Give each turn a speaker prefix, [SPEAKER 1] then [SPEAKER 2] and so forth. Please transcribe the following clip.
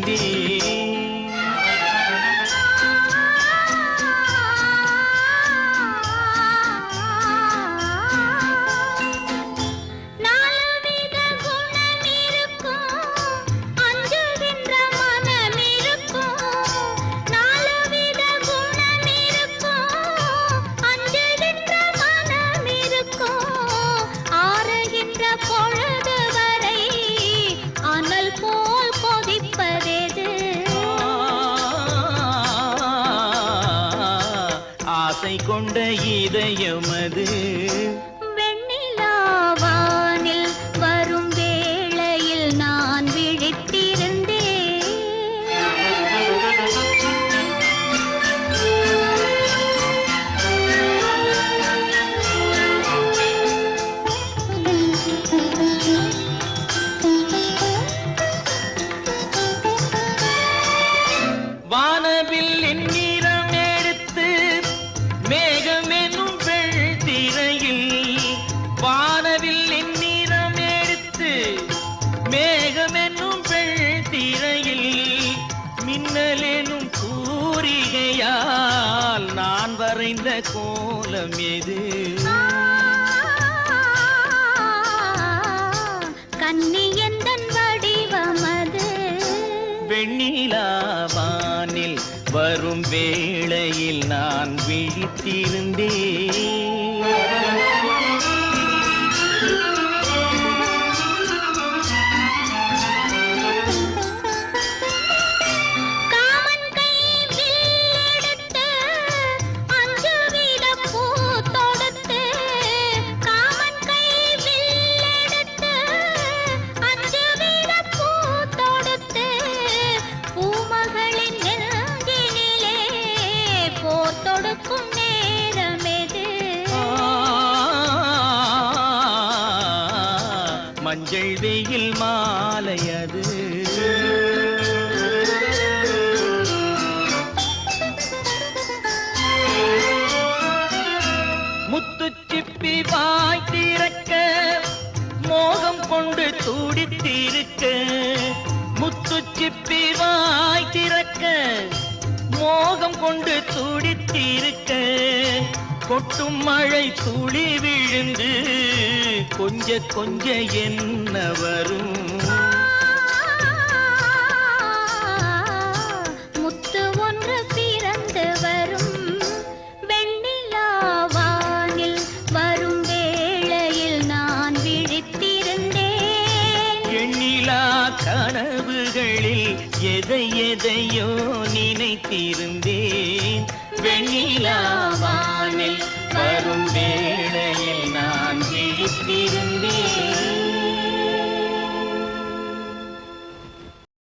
[SPEAKER 1] விழித்திருந்தேன் ஆசை கொண்ட இதயமது
[SPEAKER 2] வெண்ணிலாவானில் வரும் வேளையில் நான் விழித்திருந்தேன்.
[SPEAKER 1] வானவில் நிறம் நான் வரைந்த கோலம் எது?
[SPEAKER 2] கன்னி எந்தன் வடிவமது
[SPEAKER 1] வெண்ணிலாவானில் வரும் வேளையில் நான் விழித்திருந்தேன். மஞ்சள் வெயில் மாலையது முத்துச்சிப்பி கொட்டும் மழை துளி விழுந்து கொஞ்ச கொஞ்ச என்ன வரும்?
[SPEAKER 2] முத்து ஒன்று பிறந்து வரும். வெண்ணிலாவானில் வரும் வேளையில் நான் விழித்திருந்தேன்.
[SPEAKER 1] எண்ணிலா கனவுகளில் எதை எதையோ நினைத்திருந்தேன். வெண்ணிலாவானில் வரும் வேளையில் நான் விழித்திருந்தேன்